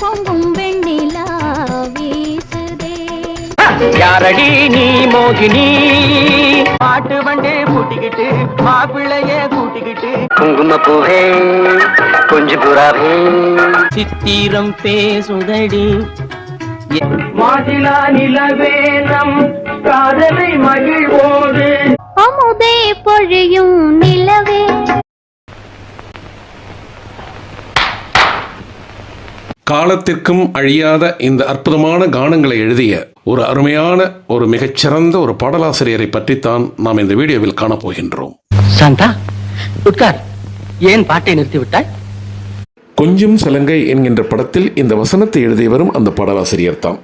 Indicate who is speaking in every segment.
Speaker 1: பொங்கும் வெண்ணிலா வீசுதே
Speaker 2: யாரடி நீ மோகினி? பாட்டு வண்டே பூட்டிக்கிட்டு மாப்பிள்ளைய கூட்டிக்கிட்டு. குங்கும பூவே கொஞ்சம் புறாவே. சித்திரம் பேசுதடி. மாசிலா நிலவேனம் காதலை மகிழ்வோடு
Speaker 1: அமுதே பொழியும் நிலவே.
Speaker 3: காலத்திற்கும் அழியாத இந்த அற்புதமான கானங்களை எழுதிய ஒரு அருமையான ஒரு மிகச்சிறந்த ஒரு பாடலாசிரியரை பற்றித்தான் நாம் இந்த வீடியோவில் காணப்போகின்றோம்.
Speaker 2: சாந்தா உட்கார். ஏன் பாட்டை நிறுத்தி விட்டாய்
Speaker 3: கொஞ்சம் சலங்கை என்கின்ற படத்தில் இந்த வசனத்தை எழுதியவரும் அந்த பாடலாசிரியர் தான்.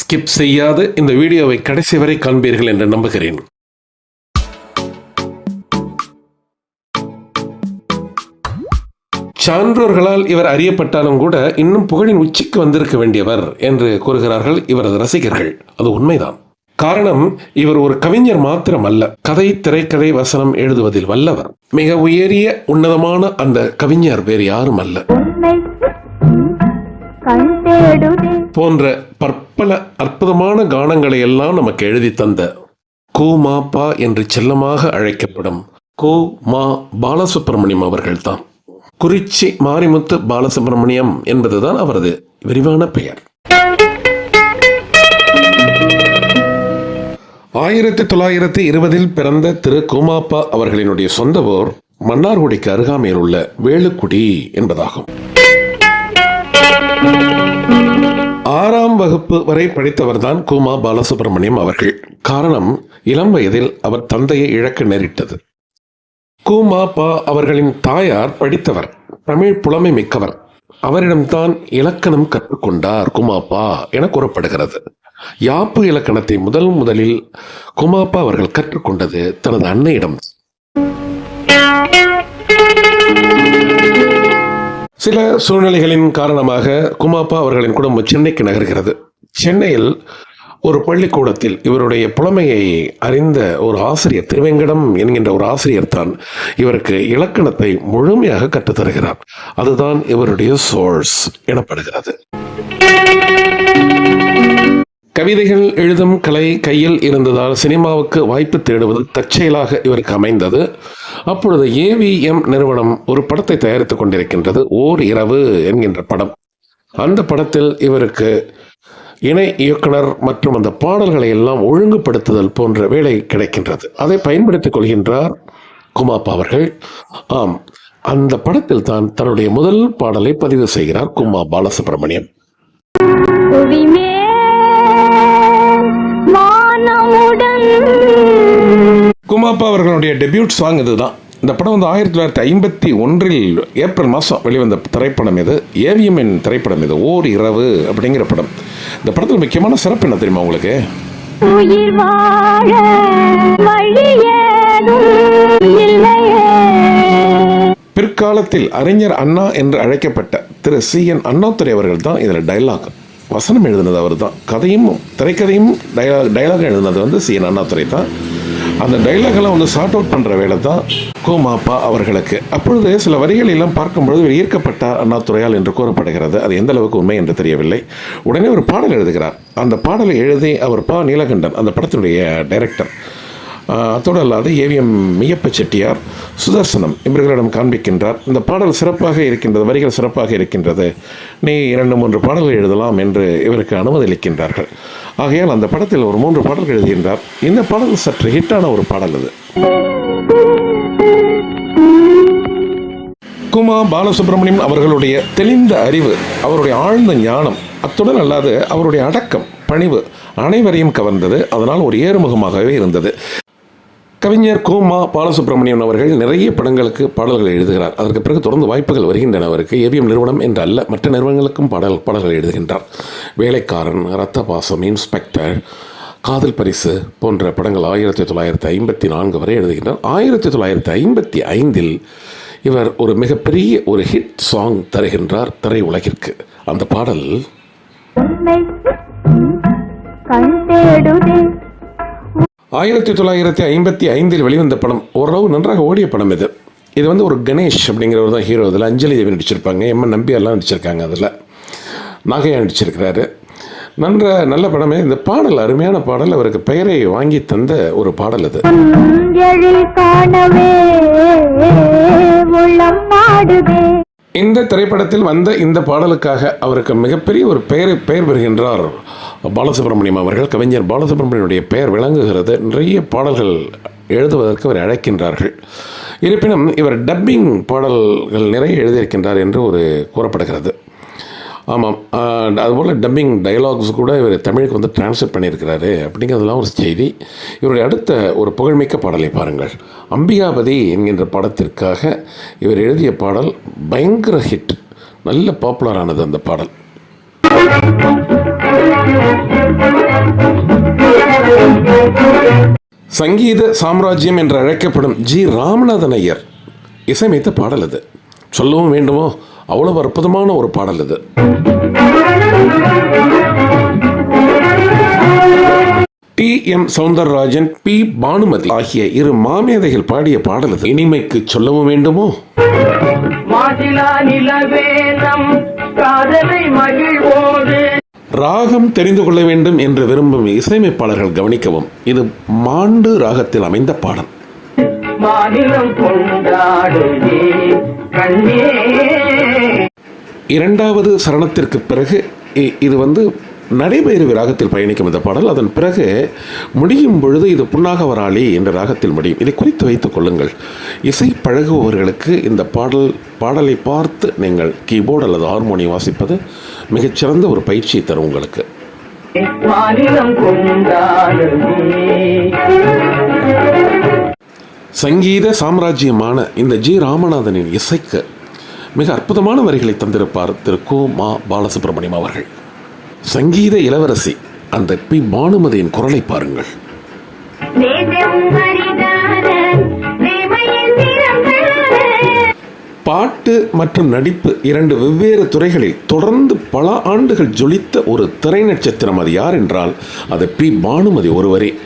Speaker 3: ஸ்கிப் செய்யாது இந்த வீடியோவை கடைசி வரை காண்பீர்கள் என்று நம்புகிறேன். சான்றோர்களால் இவர் அறியப்பட்டாலும் கூட இன்னும் புகழின் உச்சிக்கு வந்திருக்க வேண்டியவர் என்று கூறுகிறார்கள் இவரது ரசிகர்கள். அது உண்மைதான். காரணம் இவர் ஒரு கவிஞர் மாத்திரம் அல்ல கதை திரைக்கதை வசனம் எழுதுவதில் வல்லவர். மிக உயரிய உன்னதமான அந்த கவிஞர் வேறு யாரும் அல்ல போன்ற பற்பல அற்புதமான கானங்களை எல்லாம் நமக்கு எழுதி தந்த கு மா பா என்று செல்லமாக அழைக்கப்படும் கு மா பாலசுப்ரமணியம் அவர்கள்தான். குறிச்சி மாரிமுத்து பாலசுப்ரமணியம் என்பதுதான் அவரது விரிவான பெயர். ஆயிரத்தி தொள்ளாயிரத்தி இருபதில் பிறந்த திரு கோமாப்பா அவர்களினுடைய சொந்த ஊர் மன்னார்குடிக்கு அருகாமையில் உள்ள வேலுக்குடி என்பதாகும். ஆறாம் வகுப்பு வரை படித்தவர்தான் குமா பாலசுப்ரமணியம் அவர்கள். காரணம் இளம் வயதில் அவர் தந்தையை இழக்க நேரிட்டது. கூமாப்பா அவர்களின் தாயார் படித்தவர் தமிழ் புலமை மிக்கவர். அவரிடம்தான் இலக்கணம் கற்றுக்கொண்டார் குமாப்பா என கூறப்படுகிறது. யாப்பு இலக்கணத்தை முதல் முதலில் குமாப்பா அவர்கள் கற்றுக்கொண்டது தனது அன்னையிடம். சில சூழ்நிலைகளின் காரணமாக குமாப்பா அவர்களின் குடும்பம் சென்னைக்கு நகர்கிறது. சென்னையில் ஒரு பள்ளிக்கூடத்தில் இவருடைய புலமையை அறிந்த ஒரு ஆசிரியர் திருவேங்கடம் என்கின்ற ஒரு ஆசிரியர் தான் இவருக்கு இலக்கணத்தை முழுமையாக கற்றுத்தருகிறார். அதுதான் இவருடைய சோர்ஸ் எனப்படுகிறது. கவிதைகள் எழுதும் கலை கையில் இருந்ததால் சினிமாவுக்கு வாய்ப்பு தேடுவது தற்செயலாக இவருக்கு அமைந்தது. அப்பொழுது ஏவிஎம் நிறுவனம் ஒரு படத்தை தயாரித்துக் கொண்டிருக்கின்றது ஓர் இரவு என்கின்ற படம். அந்த படத்தில் இவருக்கு இணை இயக்குனர் மற்றும் அந்த பாடல்களை எல்லாம் ஒழுங்குபடுத்துதல் போன்ற வேலை கிடைக்கின்றது. அதை பயன்படுத்திக் கொள்கின்றார் குமாப்பா அவர்கள். ஆம் அந்த படத்தில் தான் தன்னுடைய முதல் பாடலை பதிவு செய்கிறார் குமா பாலசுப்ரமணியம். குமாப்பா அவர்களுடைய டெபியூட் சாங் இதுதான். இந்த படம் வந்து ஆயிரத்தி தொள்ளாயிரத்தி ஐம்பத்தி ஒன்றில் ஏப்ரல் மாதம் வெளிவந்த திரைப்படம் இது. ஏவிஎம்என் திரைப்படம் இது. ஓர் இரவு அப்படிங்கிற படம். இந்த படத்தில் முக்கியமான சிறப்பு என்ன தெரியுமா உங்களுக்கு?
Speaker 1: உயிர் வாழ
Speaker 3: பிற்காலத்தில் அறிஞர் அண்ணா என்று அழைக்கப்பட்ட திரு சி என் அண்ணாதுரை அவர்கள் தான் இதில் டைலாக் வசனம் எழுதினது அவர் தான் கதையும் திரைக்கதையும் டயலாக் டைலாக் எழுதினது வந்து சி என் அண்ணாதுரை தான். அந்த டைலாகெல்லாம் வந்து சார்ட் அவுட் பண்ணுற வேலை தான் கோமாப்பா அவர்களுக்கு. அப்பொழுது சில வரிகள் எல்லாம் பார்க்கும்பொழுது ஈர்க்கப்பட்ட அண்ணாதுரையால் என்று கூறப்படுகிறது. அது எந்த அளவுக்கு உண்மை என்று தெரியவில்லை. உடனே ஒரு பாடல் எழுதுகிறார். அந்த பாடலை எழுதி அவர் பா. நீலகண்டன் அந்த படத்தினுடைய டைரக்டர் அதோடு அல்லாது ஏவிஎம் மியப்ப செட்டியார் சுதர்சனம் இவர்களிடம் காண்பிக்கின்றார். இந்த பாடல் சிறப்பாக இருக்கின்றது வரிகள் சிறப்பாக இருக்கின்றது. நீ இரண்டு மூன்று பாடல்கள் எழுதலாம் என்று இவருக்கு அனுமதி அளிக்கின்றார்கள் ஆகையால் அந்த படத்தில் ஒரு மூன்று பாடல்கள் எழுதுகின்றார் இந்த பாடல் சற்று ஹிட்டான ஒரு பாடல் அது. குமா பாலசுப்ரமணியம் அவர்களுடைய தெளிந்த அறிவு அவருடைய ஆழ்ந்த ஞானம் அத்துடன் அல்லாது அவருடைய அடக்கம் பணிவு அனைவரையும் கவர்ந்தது. அதனால் ஒரு ஏறுமுகமாகவே இருந்தது. கவிஞர் கோமா பாலசுப்ரமணியன் அவர்கள் நிறைய படங்களுக்கு பாடல்கள் எழுதுகிறார். அதற்கு பிறகு தொடர்ந்து வாய்ப்புகள் வருகின்றன. அவருக்கு ஏவிஎம் நிறுவனம் என்று அல்ல மற்ற நிறுவனங்களுக்கும் பாடல் பாடல்கள் எழுதுகின்றார். வேலைக்காரன் ரத்த பாசம் இன்ஸ்பெக்டர் காதல் பரிசு போன்ற படங்கள் ஆயிரத்தி தொள்ளாயிரத்தி ஐம்பத்தி நான்கு வரை எழுதுகின்றார். ஆயிரத்தி தொள்ளாயிரத்தி ஐம்பத்தி ஐந்தில் இவர் ஒரு மிகப்பெரிய ஒரு ஹிட் சாங் தருகின்றார் திரை உலகிற்கு அந்த பாடல்
Speaker 1: உன்னை கண் தேடுதே
Speaker 3: ஆயிரத்தி தொள்ளாயிரத்தி ஐம்பத்தி ஐந்தில் வெளிவந்த படம் ஓரளவு நன்றாக ஓடிய படம் இது. இது வந்து ஒரு கணேஷ் அப்படிங்கிறவர் தான் ஹீரோ இதில் அஞ்சலி தேவி நடிச்சிருப்பாங்க. எம்என் நம்பியார்லாம் நடிச்சிருக்காங்க அதில். நகையா நடிச்சிருக்கிறாரு. நன்ற நல்ல படமே. இந்த பாடல் அருமையான பாடல். அவருக்கு பெயரை வாங்கி தந்த ஒரு பாடல் அது. இந்த திரைப்படத்தில் வந்த இந்த பாடலுக்காக அவருக்கு மிகப்பெரிய ஒரு பெயரை பெயர் பெறுகின்றார் பாலசுப்ரமணியம் அவர்கள் கவிஞர் பாலசுப்ரமணியனுடைய பெயர் விளங்குகிறது. நிறைய பாடல்கள் எழுதுவதற்கு அவர் அழைக்கின்றார்கள். இருப்பினும் இவர் டப்பிங் பாடல்கள் நிறைய எழுதியிருக்கின்றார் என்று ஒரு கூறப்படுகிறது. ஆமாம் அதுபோல் டப்பிங் டயலாக்ஸ் கூட இவர் தமிழுக்கு வந்து டிரான்ஸ்லேட் பண்ணியிருக்கிறாரு அப்படிங்கிறதுலாம் ஒரு செய்தி. இவருடைய அடுத்த ஒரு புகழ்மிக்க பாடலை பாருங்கள். அம்பிகாபதி என்கின்ற படத்திற்காக இவர் எழுதிய பாடல் பயங்கர ஹிட் நல்ல பாப்புலரானது அந்த பாடல். சங்கீத சாம்ராஜ்யம் என்று அழைக்கப்படும் ஜி ராமநாதன் ஐயர் இசையமைத்த பாடல் அது. சொல்லவும் வேண்டுமோ? அவ்வளவு அற்புதமான ஒரு பாடல் அது. T M Soundararajan P Bhanumathi ஆகிய இரு மாமேதைகள் பாடிய பாடல் அது. இனிமைக்கு சொல்லவும் வேண்டுமோ?
Speaker 4: காதலை மகிழ்வோடு.
Speaker 3: ராகம் தெரிந்து கொள்ள வேண்டும் என்று விரும்பும் இசையமைப்பாளர்கள் கவனிக்கவும். இது மாண்டு ராகத்தில் அமைந்த பாடல். இரண்டாவது சரணத்திற்கு பிறகு இது வந்து நடைபெறுவி ராகத்தில் பயணிக்கும் இந்த பாடல் அதன் பிறகு முடியும் பொழுது இது புன்னாக வராளி என்ற ராகத்தில் முடியும். இதை குறித்து வைத்துக் கொள்ளுங்கள். இசை பழகுபவர்களுக்கு இந்த பாடல் பாடலை பார்த்து நீங்கள் கீபோர்டு அல்லது ஹார்மோனியம் வாசிப்பது மிகச்சிறந்த ஒரு பயிற்சியை தரும் உங்களுக்கு. சங்கீத சாம்ராஜ்யமான இந்த ஜி ராமநாதனின் இசைக்கு மிக அற்புதமான வரிகளை தந்திருப்பார் திரு கு மா பாலசுப்ரமணியம் அவர்கள். சங்கீத இளவரசி அந்த பி. பானுமதியின் குரலை பாருங்கள். பாட்டு மற்றும் நடிப்பு இரண்டு வெவ்வேறு துறைகளில் தொடர்ந்து பல ஆண்டுகள் ஜொலித்த ஒரு திரை நட்சத்திரம் அது யார் என்றால் அது பி. பானுமதி ஒருவரே.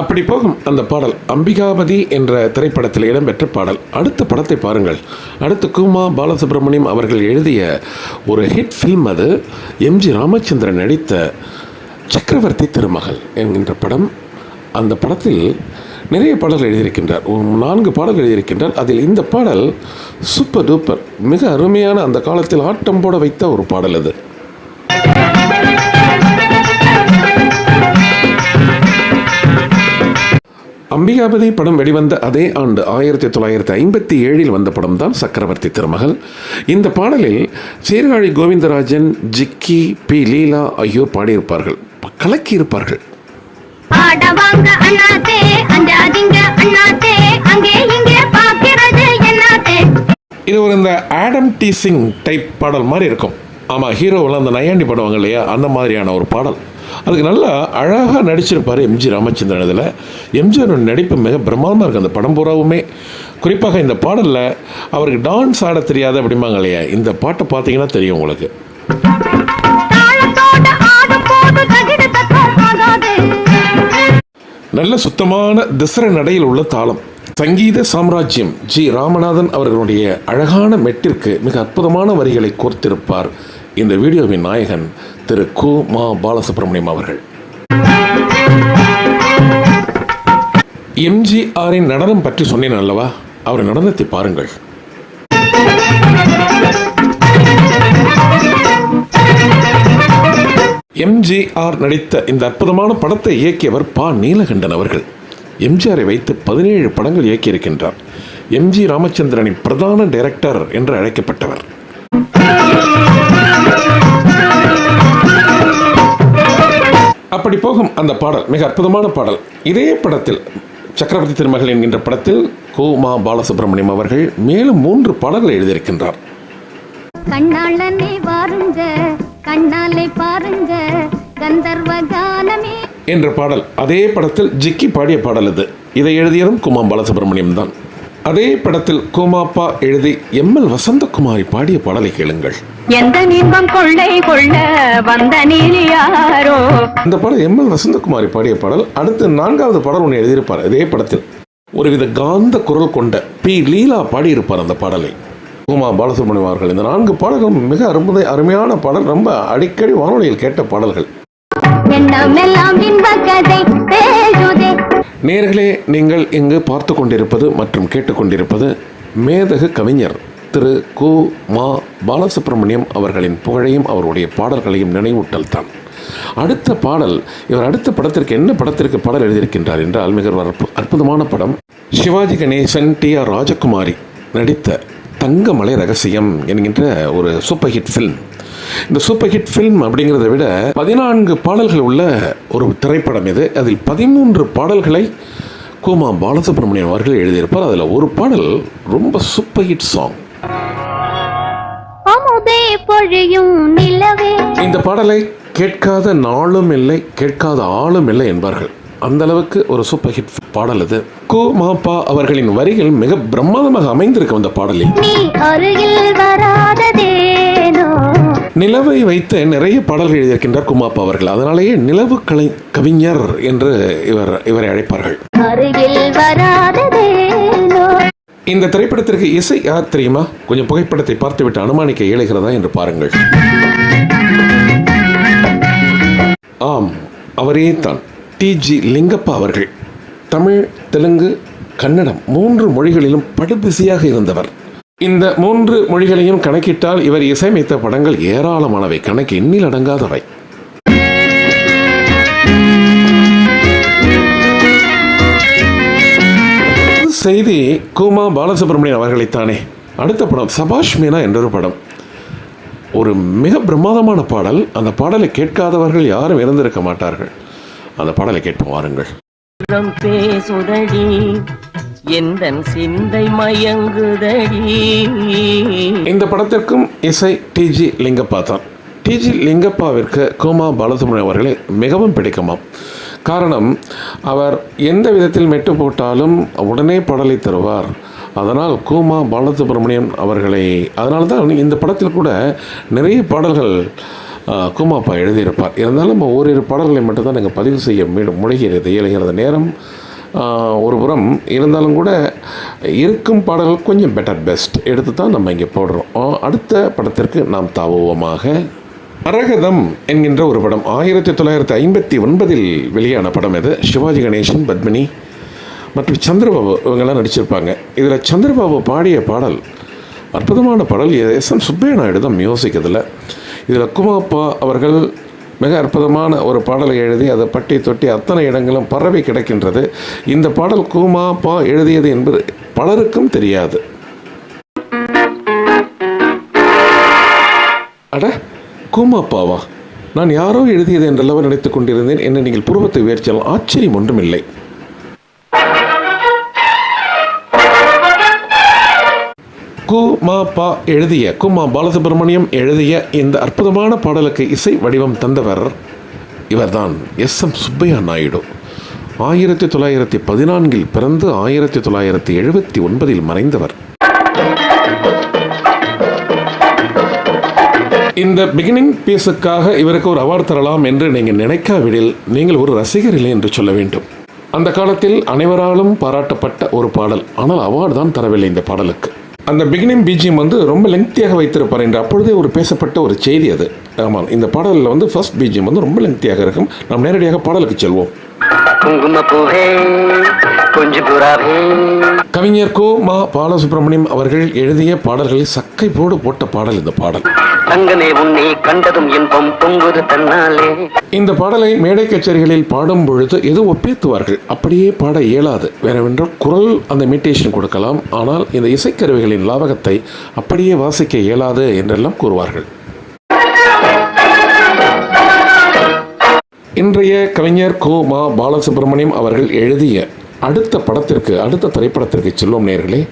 Speaker 3: அப்படி போகும் அந்த பாடல். அம்பிகாபதி என்ற திரைப்படத்தில் இடம்பெற்ற பாடல். அடுத்த படத்தை பாருங்கள். அடுத்து குமா பாலசுப்ரமணியம் அவர்கள் எழுதிய ஒரு ஹிட் ஃபில்ம் அது. எம்ஜி ராமச்சந்திரன் நடித்த சக்கரவர்த்தி திருமகள் என்கின்ற படம். அந்த படத்தில் நிறைய பாடல்கள் எழுதியிருக்கின்றார். நான்கு பாடல்கள் எழுதியிருக்கின்றார். அதில் இந்த பாடல் சூப்பர் டூப்பர் மிக அருமையான அந்த காலத்தில் ஆட்டம் போட வைத்த ஒரு பாடல் அது. அம்பிகாபதி படம் வெளிவந்த அதே ஆண்டு ஆயிரத்தி தொள்ளாயிரத்தி ஐம்பத்தி ஏழில் வந்த படம் தான் சக்கரவர்த்தி திருமகள். இந்த பாடலில் சீர்காழி கோவிந்தராஜன் ஜிக்கி பி. லீலா ஆகியோர் பாடியிருப்பார்கள். கலக்கி இருப்பார்கள் இது ஒரு இந்த ஆடம் டீசிங் டைப் பாடல் மாதிரி இருக்கும். ஆமாம் ஹீரோவெல்லாம் அந்த நையாண்டி பாடுவாங்க இல்லையா? அந்த மாதிரியான ஒரு பாடல். அதுக்கு நல்லா அழகாக நடிச்சிருப்பார் எம்ஜி ராமச்சந்திரன் இதில். எம்ஜிஆரோட நடிப்பு மிக பிரம்மாண்டமாக இருக்குது அந்த படம் பூராவுமே. குறிப்பாக இந்த பாடலில் அவருக்கு டான்ஸ் ஆட தெரியாது அப்படிம்பாங்க இல்லையா? இந்த பாட்டை பார்த்தீங்கன்னா தெரியும் உங்களுக்கு. நல்ல சுத்தமான திசர நடையில் உள்ள தாளம். சங்கீத சாம்ராஜ்யம் ஜி ராமநாதன் அவர்களுடைய அழகான மெட்டிற்கு மிக அற்புதமான வரிகளை கோர்த்திருப்பார். இந்த வீடியோவின் நாயகன் திரு கு. மா. பாலசுப்ரமணியம் அவர்கள். எம்ஜிஆரின் நடனம் பற்றி சொன்னேன் அல்லவா? அவர் நடனத்தை பாருங்கள். எம்ஜிஆர் நடித்த இந்த அற்புதமான படத்தை இயக்கியவர் பா. நீலகண்டன் அவர்கள். எம்ஜிஆரை வைத்து பதினேழு படங்கள் இயக்கியிருக்கின்றார். எம்ஜி ராமச்சந்திரனின் பிரதான டைரக்டர் என்று அழைக்கப்பட்டவர். அப்படி போகும் அந்த பாடல் மிக அற்புதமான பாடல். இதே படத்தில் சக்கரவர்த்தி திருமகள் என்கின்ற படத்தில் கோமா பாலசுப்ரமணியம் அவர்கள் மேலும் மூன்று பாடல்களை எழுதியிருக்கின்றார்.
Speaker 1: கண்ணாளனே வாருங்க கண்ணாலே பாருங்க கந்தர்வ கானமே.
Speaker 3: என்ற பாடல் அதே படத்தில் ஜிக்கி பாடிய பாடல் இது. இதை எழுதியதும் குமா பாலசுப்ரமணியம் தான். அதே படத்தில் கோமாப்பா எழுதி எம்எல் வசந்தகுமாரி பாடிய பாடலை கேளுங்கள்.
Speaker 1: எந்த இன்பம் கொள்ளை கொள்ள வந்த நீர் யாரோ?
Speaker 3: இந்த பாடல் எம்எல் வசந்தகுமாரி பாடிய பாடல். அடுத்து நான்காவது பாடல் ஒன்று எழுதியிருப்பார். இதே படத்தில் ஒருவித காந்த குரல் கொண்ட பி. லீலா பாடியிருப்பார் அந்த பாடலை. உமா பாலசுப்ரமணியம் அவர்கள் இந்த நான்கு பாடல்களும் மிக அருமை அருமையான பாடல். ரொம்ப அடிக்கடி வானொலியில் கேட்ட பாடல்கள்.
Speaker 1: எண்ணமெல்லாம் இன்ப கதை பேசுதே
Speaker 3: நேர்களே நீங்கள் இங்கு பார்த்து கொண்டிருப்பது மற்றும் கேட்டுக்கொண்டிருப்பது மேதகு கவிஞர் திரு கு. மா. பாலசுப்ரமணியம் அவர்களின் புகழையும் அவருடைய பாடல்களையும் நினைவூட்டல் தான் அடுத்த பாடல் இவர் அடுத்த படத்திற்கு என்ன படத்திற்கு பாடல் எழுதியிருக்கின்றார் என்றால் மிக அற்புதமான படம் சிவாஜி கணேசன் டி. ஆர். ராஜகுமாரி நடித்த தங்கமலை ரகசியம் என்கின்ற ஒரு சூப்பர் ஹிட் ஃபில்ம் இந்த சூப்பர் ஹிட் ஃபில்ம் அப்படிங்கிறத விட பதினான்கு பாடல்கள் உள்ள ஒரு திரைப்படம் இது. அதில் பதிமூன்று பாடல்களை கூமா பாலசுப்ரமணியம் அவர்கள் எழுதியிருப்பார். அதில் ஒரு பாடல் ரொம்ப சூப்பர் ஹிட் சாங் இந்த பாடலை கேட்காத நாளும் இல்லை கேட்காத ஆளும் இல்லை என்பார்கள். அந்த அளவுக்கு ஒரு சூப்பர் ஹிட் பாடல் இது. கு. மாப்பா அவர்களின் வரிகள் மிக பிரம்மாண்டமாக அமைந்திருக்கும் அந்த பாடலில். நிலவை வைத்து நிறைய பாடல்கள் எழுதியிருக்கின்றார் குமாப்பா அவர்கள். அதனாலேயே நிலவு கலை கவிஞர் என்று இவர் இவரை அழைப்பார்கள். இந்த திரைப்படத்திற்கு இசை யார் தெரியுமா? கொஞ்சம் புகைப்படத்தை பார்த்துவிட்டு அனுமானிக்க இயலுகிறதா என்று பாருங்கள். ஆம் அவரே தான். டிஜி லிங்கப்பா அவர்கள். தமிழ் தெலுங்கு கன்னடம் மூன்று மொழிகளிலும் படுபிசியாக இருந்தவர். இந்த மூன்று மொழிகளையும் கணக்கிட்டால் இவர் இசையமைத்த படங்கள் ஏராளமானவை. கணக்கு எண்ணில் அடங்காதவை. செய்தி கூமா பாலசுப்ரமணியன் அவர்களைத்தானே அடுத்த படம் சபாஷ் மீனா என்றொரு படம். ஒரு மிக பிரமாதமான பாடல். அந்த பாடலை கேட்காதவர்கள் யாரும் இருந்திருக்க மாட்டார்கள். அந்த பாடலை கேட்போம் வாருங்கள்.
Speaker 5: பேசுதடி. எந்தன் சிந்தை மயங்குதடி?
Speaker 3: இந்த படத்திற்கும் இசை டிஜி லிங்கப்பா தான். டிஜி லிங்கப்பாவிற்கு கோமா பாலசுப்ரமணியம் அவர்களை மிகவும் பிடிக்குமாம். காரணம் அவர் எந்த விதத்தில் மெட்டு போட்டாலும் உடனே பாடலை தருவார். அதனால் கூமா பாலசுப்ரமணியம் அவர்களை அதனால தான் இந்த படத்தில் கூட நிறைய பாடல்கள் கூமாப்பா எழுதியிருப்பார். இருந்தாலும் நம்ம ஓரிரு பாடல்களை மட்டும்தான் நாங்கள் பதிவு செய்ய மீண்டும் முடிகிறது இயலுகிறது நேரம் ஒரு புறம் இருந்தாலும் கூட இருக்கும் பாடல்கள் கொஞ்சம் பெட்டர் பெஸ்ட் எடுத்து தான் நம்ம இங்கே போடுறோம். அடுத்த படத்திற்கு நாம் தாவுவோமாக அரகதம் என்கின்ற ஒரு படம் ஆயிரத்தி தொள்ளாயிரத்தி ஐம்பத்தி ஒன்பதில் வெளியான படம் இது. சிவாஜி கணேசன் பத்மினி மற்றும் சந்திரபாபு இவங்கெல்லாம் நடிச்சிருப்பாங்க. இதில் சந்திரபாபு பாடிய பாடல் அற்புதமான பாடல். எஸ் எம் சுப்பைய நாயுடு தான் மியூசிக் இதில். இதில் குமாப்பா அவர்கள் மிக அற்புதமான ஒரு பாடலை எழுதி அதை பட்டி தொட்டி அத்தனை இடங்களும் பரவி கிடக்கின்றது. இந்த பாடல் கூமா பா எழுதியது என்பது பலருக்கும் தெரியாது. அட கூமாப்பாவா நான் யாரோ எழுதியது என்றெல்லாம் நினைத்துக் கொண்டிருந்தேன். என்னை நீங்கள் புருவத்தை உயர்ச்சியால் ஆச்சரியம் ஒன்றும் இல்லை கு மா பா எழுதிய கு மா பாலசுப்ரமணியம் எழுதிய இந்த அற்புதமான பாடலுக்கு இசை வடிவம் தந்தவர் இவர்தான். எஸ். எம். சுப்பையா நாயுடு. ஆயிரத்தி தொள்ளாயிரத்தி பதினான்கில் பிறந்து ஆயிரத்தி தொள்ளாயிரத்தி எழுபத்தி ஒன்பதில் மறைந்தவர். இந்த பிகினிங் பீஸுக்காக இவருக்கு ஒரு அவார்டு தரலாம் என்று நீங்கள் நினைக்காவிடில் நீங்கள் ஒரு ரசிகர் இல்லை என்று சொல்ல வேண்டும். அந்த காலத்தில் அனைவராலும் பாராட்டப்பட்ட ஒரு பாடல். ஆனால் அவார்டு தான் தரவில்லை இந்த பாடலுக்கு. அந்த பிகினிங் பிஜிஎம் வந்து ரொம்ப லெங்க்தியாக வைத்திருப்பார் என்று அப்பொழுதே ஒரு பேசப்பட்ட ஒரு செய்தி அது. ஆமாம் இந்த பாடலில் வந்து ஃபர்ஸ்ட் பிஜிஎம் வந்து ரொம்ப லெங்க்தியாக இருக்கும். நாம் நேரடியாக பாடலுக்கு செல்வோம்.
Speaker 5: குங்குமப்பூவே
Speaker 3: கவிஞர் கோ மா பாலசுப்ரமணியம் அவர்கள் எழுதிய பாடல்களில் சக்கை போடு போட்ட பாடல் இந்த பாடல்.
Speaker 5: தங்கமே உன்னை கண்டதும் இன்பம் பொங்குது தன்னாலே.
Speaker 3: இந்த பாடலை மேடை கச்சேரிகளில் பாடும் பொழுது ஏதோ ஒப்பேத்துவார்கள்? அப்படியே பாட இயலாது. வேறவென்றால் குரல் அந்த இமிட்டேஷன் கொடுக்கலாம். ஆனால் இந்த இசைக்கருவிகளின் லாபகத்தை அப்படியே வாசிக்க இயலாது என்றெல்லாம் கூறுவார்கள். இன்றைய கவிஞர் கோ மா பாலசுப்ரமணியம் அவர்கள் எழுதிய அடுத்த படத்திற்கு அடுத்த திரைப்படத்திற்கு செல்லும் நேர்களே.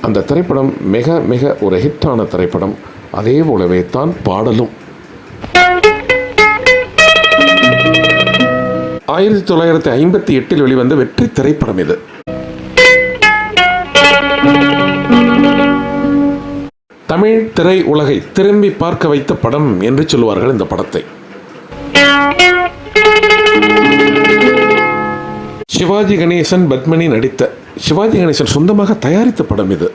Speaker 3: அந்த திரைப்படம் மிக மிக ஒரு ஹிட்டான திரைப்படம். அதே போலவே தான் பாடலும். ஆயிரத்தி தொள்ளாயிரத்தி ஐம்பத்தி எட்டில் வெளிவந்த வெற்றி திரைப்படம் இது. தமிழ் திரை உலகை திரும்பி பார்க்க வைத்த படம் என்று சொல்வார்கள் இந்த படத்தை. சிவாஜி கணேசன் பத்மினி நடித்த சிவாஜி கணேசன் சொந்தமாக தயாரித்த படம் இது.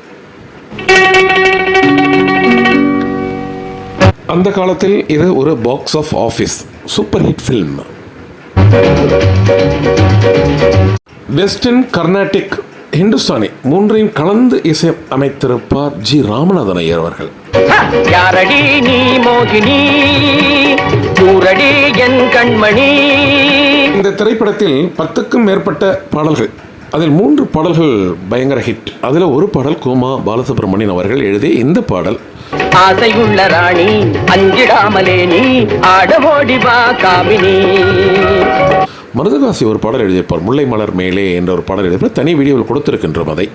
Speaker 3: அந்த காலத்தில் இது ஒரு box of office super hit film western Carnatic Hindustani மூன்றையும் கலந்து இசை அமைத்திருப்பார் ஜி ராமநாதன் ஐயர் அவர்கள்.
Speaker 4: யாரடி நீ மோகினி? என் கண்மணி?
Speaker 3: இந்த திரைப்படத்தில் பத்துக்கும் மேற்பட்ட பாடல்கள். அதில் மூன்று பாடல்கள் பயங்கர ஹிட் அதில் ஒரு பாடல் கோமா பாலசுப்ரமணியன் அவர்கள் எழுதிய இந்த பாடல்.
Speaker 4: ஆசையுள்ள ராணி அஞ்சிடாமலே நீ ஆடமோடி வா காமினி.
Speaker 3: மருதகாசி ஒரு பாடல் எழுதியிருப்பார் முல்லை மலர் மேலே என்ற ஒரு பாடல் எழுதியிருப்பார். தனி வீடியோவில் கொடுத்திருக்கின்றோம் அதை.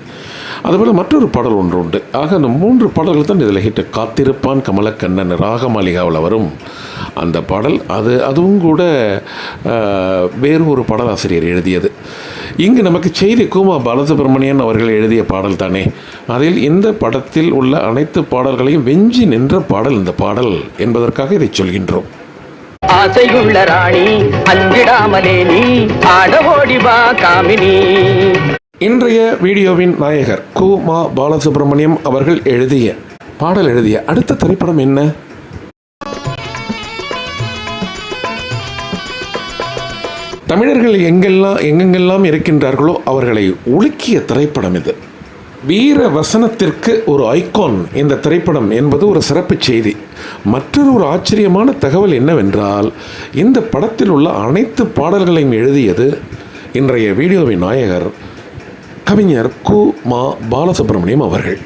Speaker 3: அதுபோல் மற்றொரு பாடல் ஒன்று உண்டு. ஆக அந்த மூன்று பாடல்கள் தான் இதில் ஹிட்டு காத்திருப்பான் கமலக்கண்ணன் ராகமாளிகாவில் வரும் அந்த பாடல் அது அதுவும் கூட வேறு ஒரு பாடலாசிரியர் எழுதியது. இங்கு நமக்கு செய்தி கூமா பாலசுப்ரமணியன் அவர்கள் எழுதிய பாடல் தானே. அதில் இந்த படத்தில் உள்ள அனைத்து பாடல்களையும் வெஞ்சி நின்ற பாடல் இந்த பாடல் என்பதற்காக இதை சொல்கின்றோம்.
Speaker 4: ஆசையுள்ள ராணி அஞ்சிடாமலே நீ ஆட ஓடிவா காமினி.
Speaker 3: இன்றைய வீடியோவின் நாயகர் கு. மா. பாலசுப்ரமணியம் அவர்கள் எழுதிய பாடல் எழுதிய அடுத்த திரைப்படம் என்ன? தமிழர்கள் எங்கெல்லாம் எங்கெங்கெல்லாம் இருக்கின்றார்களோ அவர்களை உலுக்கிய திரைப்படம் இது. வீர வசனத்திற்கு ஒரு ஐகான் இந்த திரைப்படம் என்பது ஒரு சிறப்பு செய்தி. மற்றொரு ஒரு ஆச்சரியமான தகவல் என்னவென்றால் இந்த படத்தில் உள்ள அனைத்து பாடல்களையும் எழுதியது இன்றைய வீடியோவின் நாயகர் கவிஞர் கு. மா. பாலசுப்ரமணியம் அவர்கள்.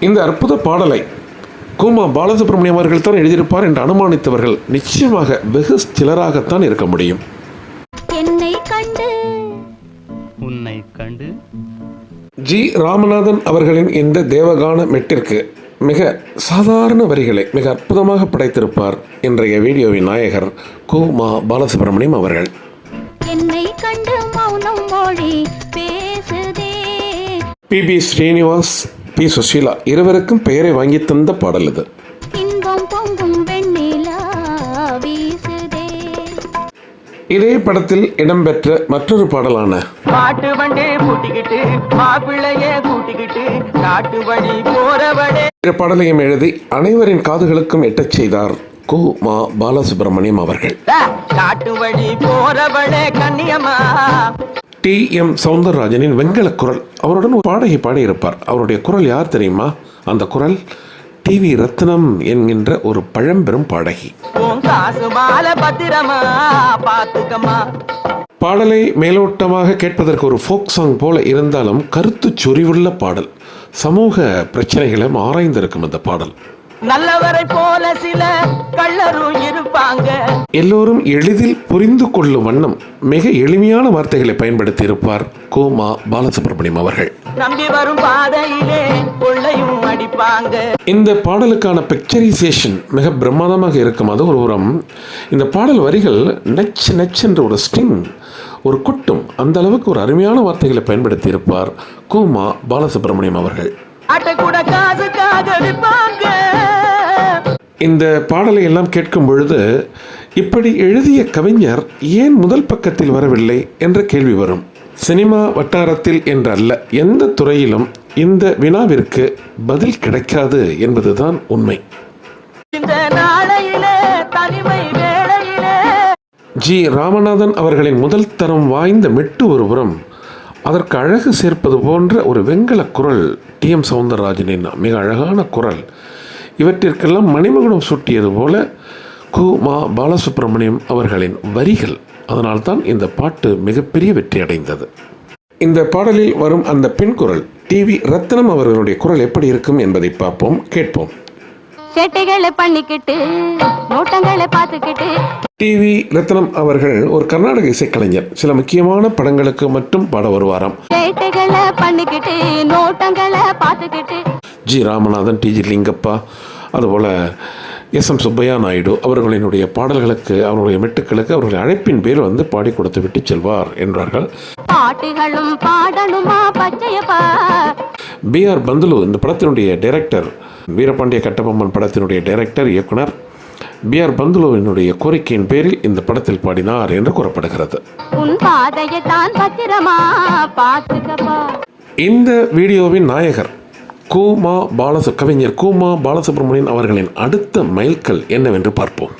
Speaker 3: இந்த அற்புத பாடலை குமா பாலசுப்ரமணியம் அவர்கள் தான் எழுதியிருப்பார் என்று அனுமானித்தவர்கள் நிச்சயமாக வெகு சிலராகத்தான் இருக்க முடியும்.
Speaker 6: என்னை கண்டு.
Speaker 2: உன்னை கண்டு.
Speaker 3: ஜி. ராமநாதன் அவர்களின் இந்த தேவகான மெட்டிற்கு மிக சாதாரண வரிகளை மிக அற்புதமாக படைத்திருப்பார் இன்றைய வீடியோவின் நாயகர் கு மா பாலசுப்ரமணியம் அவர்கள்.
Speaker 6: என்னை கண்டு மௌனம் மொழி பேசுதே.
Speaker 3: P. B. Srinivas P. Susheela இருவருக்கும் பெயரை வாங்கி தந்த பாடல் இது.
Speaker 6: இன்பம் பொங்கும் வெண்ணிலா வீசுதே.
Speaker 3: இதே படத்தில் இடம்பெற்ற மற்றொரு பாடலான.
Speaker 4: மாட்டு வண்டே பூட்டிக்கிட்டு மாப்பிள்ளைய கூட்டிக்கிட்டு காட்டு வழி போறவடே.
Speaker 3: பாடலையும் எழுதி அனைவரின் காதுகளுக்கும் எட்டச் செய்தார். கு மா பாலசுப்ரமணியம் அவர்கள்.
Speaker 4: போறவளே
Speaker 3: டி எம் சவுந்தரராஜனின் வெண்கல குரல். அவருடன் ஒரு பாடகி பாடியிருப்பார். அவருடைய குரல் யார் தெரியுமா? அந்த குரல் டி வி ரத்னம் என்கின்ற ஒரு பழம்பெரும் பாடகி. பாடலை மேலோட்டமாக கேட்பதற்கு ஒரு ஃபோக் சாங் போல இருந்தாலும் கருத்து சொறிவுள்ள பாடல். சமூக பிரச்சனைகளும் ஆராய்ந்திருக்கும் இந்த பாடல்.
Speaker 4: நல்லவரை போல சில கள்ளரும் இருப்பாங்க.
Speaker 3: எல்லோரும் எளிதில் புரிந்து கொள்ளும் வண்ணம் மிக எளிமையான வார்த்தைகளை பயன்படுத்தி இருப்பார் கோமா பாலசுப்ரமணியம் அவர்கள்.
Speaker 4: நம்பி வரும் பாதையிலே கொள்ளையும் அடிப்பாங்க.
Speaker 3: இந்த பாடலுக்கான பிக்சரைசேஷன் மிக பிரம்மாண்டமாக இருக்கும். அது ஒரு இந்த பாடல் வரிகள் நச் நச் என்ற ஒரு ஸ்ட்ரிங் ஒரு கொட்டும் அந்த அளவுக்கு ஒரு அருமையான வார்த்தைகளை பயன்படுத்தி இருப்பார் கோமா பாலசுப்ரமணியம் அவர்கள்.
Speaker 4: அட்டை கூட காசுக்காக விற்பாங்க
Speaker 3: இந்த பாடலை எல்லாம் கேட்கும் பொழுது இப்படி எழுதிய கவிஞர் ஏன் முதல் பக்கத்தில் வரவில்லை என்ற கேள்வி வரும். சினிமா வட்டாரத்தில் என்றல்ல எந்த துறையிலும் இந்த வினாவிற்கு பதில் கிடைக்காது என்பதுதான் உண்மை. ஜி. ராமநாதன் அவர்களின் முதல் தரம் வாய்ந்த மெட்டு ஒருபுறம் அதற்கு அழகு சேர்ப்பது போன்ற ஒரு வெண்கல குரல் டி. எம். சவுந்தரராஜனின் மிக அழகான குரல். இவற்றிற்கெல்லாம் மணிமகுடம் சூட்டியது போல கு மா பாலசுப்ரமணியம் அவர்களின் வரிகள். அதனால்தான் இந்த பாட்டு மிகப்பெரிய வெற்றி அடைந்தது. இந்த பாடலில் வரும் அந்த பெண் குரல் டிவி ரத்னம் அவர்களுடைய குரல் எப்படி இருக்கும் என்பதை பார்ப்போம் கேட்போம்.
Speaker 6: சேட்டைகளை பண்ணிக்கிட்டு பார்த்துக்கிட்டு.
Speaker 3: டிவி ரத்னம் அவர்கள் ஒரு கர்நாடக இசைக்கலைஞர். சில முக்கியமான படங்களுக்கு மட்டும் பாட வருவாராம்.
Speaker 6: சேட்டைகளை பண்ணிக்கிட்டு நோட்டங்களை பார்த்துக்கிட்டு.
Speaker 3: G Ramanathan T G Lingappa அதுபோல் எஸ் எம் சுப்பையா நாயுடு அவர்களினுடைய பாடல்களுக்கு அவருடைய மெட்டுக்களுக்கு அவர்களுடைய அழைப்பின் பேர் வந்து பாடி கொடுத்து விட்டு செல்வார் என்றார்கள்.
Speaker 6: பாட்டுகளும் பச்சையப்பா?
Speaker 3: பி ஆர் பந்துலு இந்த படத்தினுடைய டைரக்டர் வீரபாண்டிய கட்டபொம்மன் படத்தினுடைய டைரக்டர் இயக்குனர் பி ஆர் பந்துலுவினுடைய கோரிக்கையின் பேரில் இந்த படத்தில் பாடினார் என்று கூறப்படுகிறது. இந்த வீடியோவின் நாயகர் கூமா பாலசு கவிஞர் கூமா பாலசுப்ரமணியன் அவர்களின் அடுத்த மைல்கல் என்னவென்று பார்ப்போம்.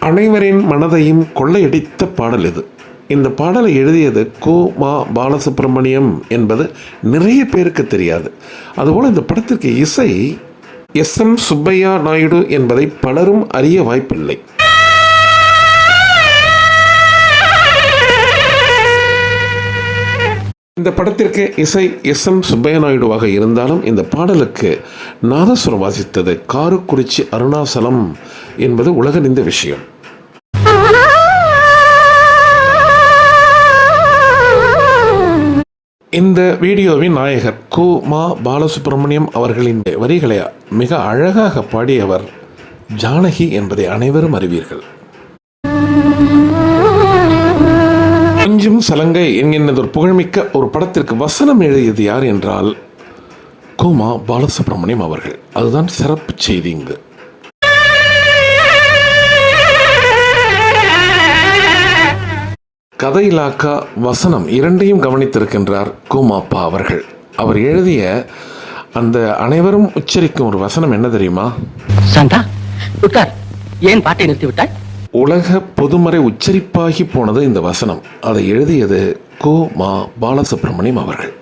Speaker 3: அனைவரின் மனதையும் கொள்ளையடித்த பாடல் இது. இந்த பாடலை எழுதியது கோ மா பாலசுப்ரமணியம் என்பது நிறைய பேருக்கு தெரியாது. அதுபோல் இந்த படத்திற்கு இசை எஸ் எம் சுப்பையா நாயுடு என்பதை பலரும் அறிய வாய்ப்பில்லை. இந்த படத்திற்கு இசை எஸ் எம் சுப்பையா நாயுடுவாக இருந்தாலும் இந்த பாடலுக்கு நாதஸ்வரம் வாசித்தது காருக்குறிச்சி அருணாசலம் என்பது உலகநிந்த விஷயம். இந்த வீடியோவின் நாயகர் கு. மா. பாலசுப்ரமணியம் அவர்களின் வரிகளை மிக அழகாக பாடியவர் ஜானகி என்பதை அனைவரும் அறிவீர்கள். கொஞ்சம் சலங்கை என்கின்றதொரு புகழ்மிக்க ஒரு படத்திற்கு வசனம் எழுதியது யார் என்றால் குமா பாலசுப்ரமணியம் அவர்கள். அதுதான் சிறப்பு செய்தி இங்கு. கதை இலாக்கா வசனம் இரண்டையும் கவனித்திருக்கின்றார் கூமாப்பா அவர்கள். அவர் எழுதிய அந்த அனைவரும் உச்சரிக்கும் ஒரு வசனம் என்ன தெரியுமா?
Speaker 2: சாந்தா உட்கார். ஏன் பாட்டை நிறுத்திவிட்டாய்?
Speaker 3: உலக பொதுமறை உச்சரிப்பாகி போனது இந்த வசனம். அதை எழுதியது கோ. மா. பாலசுப்ரமணியம் அவர்கள்.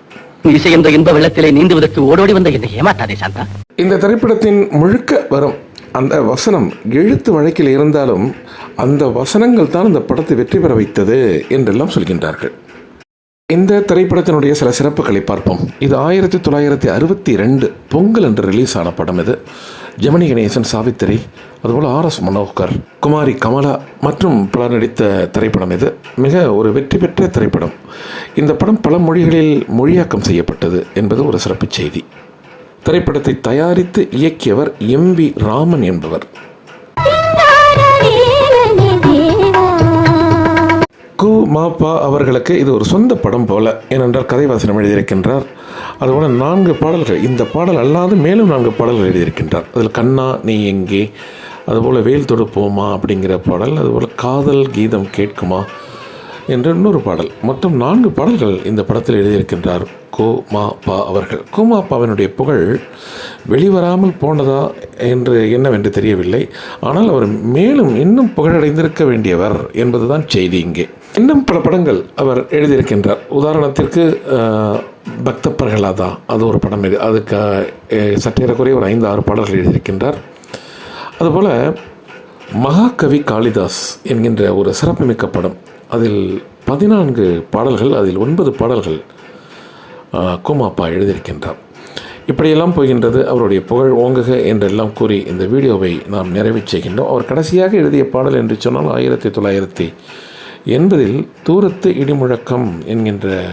Speaker 2: இசை என்ற இன்ப வெள்ளத்திலே நீந்துவதற்கு ஓடோடி வந்த என்னை ஏமாத்தாதே சாந்தா.
Speaker 3: இந்த திரைப்படத்தின் முழுக்க வரும் அந்த வசனம் எழுத்து வழக்கில் இருந்தாலும் அந்த வசனங்கள் தான் இந்த படத்தை வெற்றி பெற வைத்தது என்றெல்லாம் சொல்கின்றார்கள். இந்த திரைப்படத்தினுடைய சில சிறப்புகளை பார்ப்போம். இது ஆயிரத்தி தொள்ளாயிரத்தி அறுபத்தி ரெண்டு பொங்கல் என்று ரிலீஸ் ஆன படம் இது. ஜெமினி கணேசன் சாவித்திரி அதுபோல் ஆர் எஸ் மனோகர் குமாரி கமலா மற்றும் பலர் நடித்த திரைப்படம் இது. மிக ஒரு வெற்றி பெற்ற திரைப்படம். இந்த படம் பல மொழிகளில் மொழியாக்கம் செய்யப்பட்டது என்பது ஒரு சிறப்பு செய்தி. திரைப்படத்தை தயாரித்து இயக்கியவர் எம் வி ராமன் என்பவர். கு மாப்பா அவர்களுக்கு இது ஒரு சொந்த படம் போல. ஏனென்றால் கதைவாசனம் எழுதியிருக்கின்றார். அதுபோல் நான்கு பாடல்கள் இந்த பாடல் அல்லாது மேலும் நான்கு பாடல்கள் எழுதியிருக்கின்றார். அதில் கண்ணா நீ எங்கே? அதுபோல் வேல் தொடுப்போமா? அப்படிங்கிற பாடல் அதுபோல் காதல் கீதம் கேட்குமா? என்ற இன்னொரு பாடல். மொத்தம் நான்கு பாடல்கள் இந்த படத்தில் எழுதியிருக்கின்றார். கோ மா பா அவர்கள். கோமாப்பாவினுடைய புகழ் வெளிவராமல் போனதா என்று என்னவென்று தெரியவில்லை. ஆனால் அவர் மேலும் இன்னும் புகழடைந்திருக்க வேண்டியவர் என்பதுதான் செய்தி இங்கே. இன்னும் பல படங்கள் அவர் எழுதியிருக்கின்றார். உதாரணத்திற்கு பக்த பிரகலாதா அது ஒரு படம் இது. அதுக்கு சற்றேறக்குறைய ஒரு ஐந்து ஆறு பாடல்கள் எழுதியிருக்கின்றார். அதுபோல் மகாகவி காளிதாஸ் என்கின்ற ஒரு சிறப்புமிக்க படம். அதில் பதினான்கு பாடல்கள் அதில் ஒன்பது பாடல்கள் கோமாப்பா எழுதியிருக்கின்றார். இப்படியெல்லாம் போகின்றது அவருடைய புகழ் ஓங்குக என்றெல்லாம் கூறி இந்த வீடியோவை நாம் நிறைவு செய்கின்றோம். அவர் கடைசியாக எழுதிய பாடல் என்று சொன்னால் ஆயிரத்தி தொள்ளாயிரத்தி என்பதில் தூரத்து இடிமுழக்கம் என்கின்ற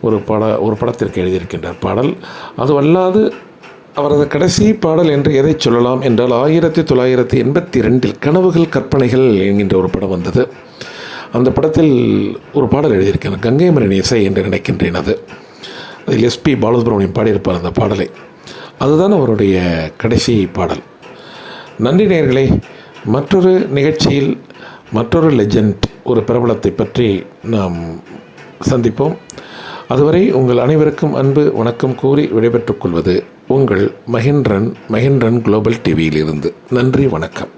Speaker 3: ஒரு பட ஒரு படத்திற்கு எழுதியிருக்கின்றார் பாடல். அதுவல்லாது அவரது கடைசி பாடல் என்று எதை சொல்லலாம் என்றால் ஆயிரத்தி தொள்ளாயிரத்தி எண்பத்தி ரெண்டில் கனவுகள் கற்பனைகள் என்கின்ற ஒரு படம் வந்தது. அந்த படத்தில் ஒரு பாடல் எழுதியிருக்கிறேன் கங்கை மரணி இசை என்று நினைக்கின்றேன் அது. அதில் எஸ்பி பாலசுப்ரமணியம் பாடியிருப்பார் அந்த பாடலை. அதுதான் அவருடைய கடைசி பாடல். நன்றி நேர்களே மற்றொரு நிகழ்ச்சியில் மற்றொரு லெஜண்ட் ஒரு பிரபலத்தை பற்றி நாம் சந்திப்போம். அதுவரை உங்கள் அனைவருக்கும் அன்பு வணக்கம் கூறி விடைபெற்றுக் கொள்வது உங்கள் மகேந்திரன் மகேந்திரன் குளோபல் டிவியிலிருந்து நன்றி வணக்கம்.